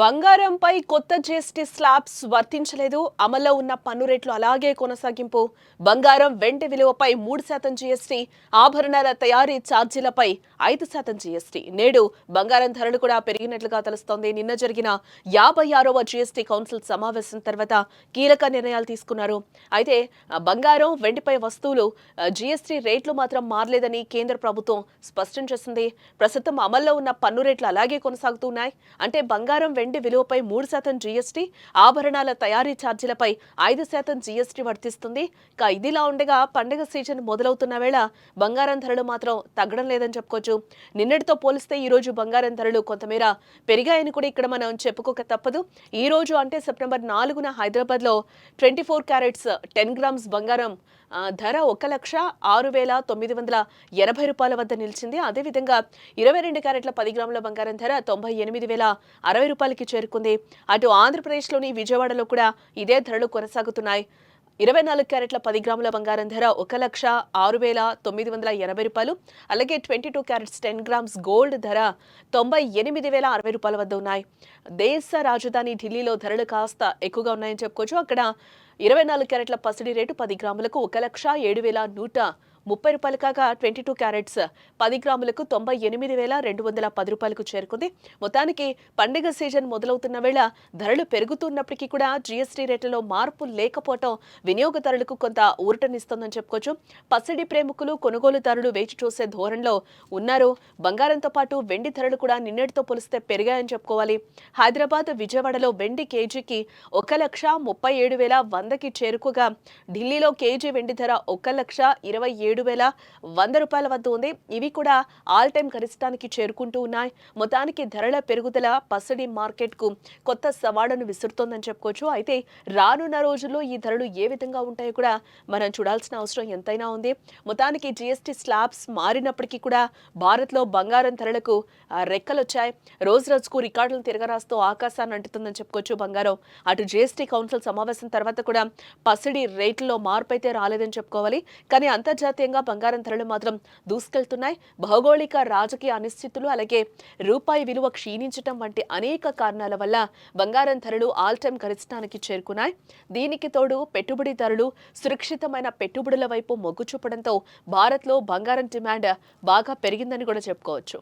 బంగారంపై కొత్త GST slabs వర్తించలేదు. అమల్లో ఉన్న పన్ను రేట్లు అలాగే కొనసాగింపు. బంగారం వెండి విలువపై మూడు శాతం జీఎస్టీ ఆభరణాల తయారీ ఛార్జీలపై ఐదు శాతం జీఎస్టీ. నేడు బంగారం ధరలు కూడా పెరిగినట్లుగా తెలుస్తోంది. నిన్న జరిగిన యాభై ఆరవ జీఎస్టీ కౌన్సిల్ సమావేశం తర్వాత కీలక నిర్ణయాలు తీసుకున్నారు. అయితే బంగారం వెండిపై వస్తువులు జీఎస్టీ రేట్లు మాత్రం మారలేదని కేంద్ర ప్రభుత్వం స్పష్టం చేసింది. ప్రస్తుతం అమల్లో ఉన్న పన్ను రేట్లు అలాగే కొనసాగుతున్నాయి అంటే బంగారం వెండి విలువపై మూడు శాతం జీఎస్టీ ఆభరణాల తయారీ ఛార్జీలపై ఐదు శాతం జీఎస్టీ వర్తిస్తుంది. ఇక ఇదిలా ఉండగా పండుగ సీజన్ మొదలవుతున్న వేళ బంగారం ధరలు మాత్రం తగ్గడం లేదని చెప్పుకోవచ్చు. నిన్నటితో పోలిస్తే ఈ రోజు బంగారం ధరలు కొంతమేర పెరిగాయని కూడా ఇక్కడ మనం చెప్పుకోక తప్పదు. ఈ రోజు అంటే సెప్టెంబర్ నాలుగున హైదరాబాద్లో twenty four carats ten grams బంగారం ధర ఒక లక్ష ఆరు వేల తొమ్మిది వందల ఎనభై రూపాయల వద్ద నిలిచింది. అదేవిధంగా ఇరవై రెండు క్యారెట్ల పది గ్రాముల బంగారం ధర తొంభై ఎనిమిది వేల అరవై రూపాయలకి చేరుకుంది. అటు ఆంధ్రప్రదేశ్లోని విజయవాడలో కూడా ఇదే ధరలు కొనసాగుతున్నాయి. ఇరవై నాలుగు క్యారెట్ల పది గ్రాముల బంగారం ధర ఒక లక్ష ఆరు వేల తొమ్మిది వందల ఎనభై రూపాయలు. అలాగే twenty two carats ten grams gold ధర తొంభై ఎనిమిది వేల అరవై రూపాయల వద్ద ఉన్నాయి. దేశ రాజధాని ఢిల్లీలో ధరలు కాస్త ఎక్కువగా ఉన్నాయని చెప్పుకోవచ్చు. అక్కడ ఇరవై నాలుగు క్యారెట్ల పసిడి రేటు పది గ్రాములకు ఒక లక్ష ఏడు వేల నూట ముప్పై రూపాయలు కాగా ట్వంటీ టూ క్యారెట్స్ పది గ్రాములకు తొంభై ఎనిమిది వేల రెండు వందల పది రూపాయలకు చేరుకుంది. మొత్తానికి పండుగ సీజన్ మొదలవుతున్న వేళ ధరలు పెరుగుతున్నప్పటికీ కూడా జీఎస్టీ రేట్లలో మార్పు లేకపోవటం వినియోగదారులకు కొంత ఊరటనిస్తోందని చెప్పుకోవచ్చు. పసిడి ప్రేమికులు కొనుగోలుదారులు వేచి చూసే ధోరణిలో ఉన్నారు. బంగారంతో పాటు వెండి ధరలు కూడా నిన్నటితో పోలిస్తే పెరిగాయని చెప్పుకోవాలి. హైదరాబాద్ విజయవాడలో వెండి కేజీకి ఒక లక్ష ముప్పై ఏడు వేల వందకి చేరుకోగా ఢిల్లీలో కేజీ వెండి ధర ఒక లక్ష ఇరవై ఏడు వేల వంద రూపాయల వద్ద ఉంది. ఇవి కూడా ఆల్ టైం గరిష్టానికి చేరుకుంటూ ఉన్నాయి. మొత్తానికి ధరల పెరుగుదల పసిడి మార్కెట్కు కొత్త సవాళ్ళను విసురుతోందని చెప్పుకోవచ్చు. అయితే రానున్న రోజుల్లో ఈ ధరలు ఏ విధంగా ఉంటాయో కూడా మనం చూడాల్సిన అవసరం ఎంతైనా ఉంది. మొత్తానికి జీఎస్టీ స్లాబ్స్ మారినప్పటికీ కూడా భారత్లో బంగారం ధరలకు రెక్కలొచ్చాయి. రోజు రోజుకు రికార్డులను తిరగరాస్తూ ఆకాశాన్ని అంటుతుందని చెప్పుకోవచ్చు బంగారం. అటు జీఎస్టీ కౌన్సిల్ సమావేశం తర్వాత కూడా పసిడి రేట్లలో మార్పు అయితే రాలేదని చెప్పుకోవాలి. కానీ అంతర్జాతీయ అంతర్జాతీయంగా బంగారం ధరలు మాత్రం దూసుకెళ్తున్నాయి. భౌగోళిక రాజకీయ అనిశ్చితులు అలాగే రూపాయి విలువ క్షీణించటం వంటి అనేక కారణాల వల్ల బంగారం ధరలు ఆల్ టైం గరిష్టానికి చేరుకున్నాయి. దీనికి తోడు పెట్టుబడిదారులు సురక్షితమైన పెట్టుబడుల వైపు మొగ్గు చూపడంతో భారత్లో బంగారం డిమాండ్ బాగా పెరిగిందని కూడా చెప్పుకోవచ్చు.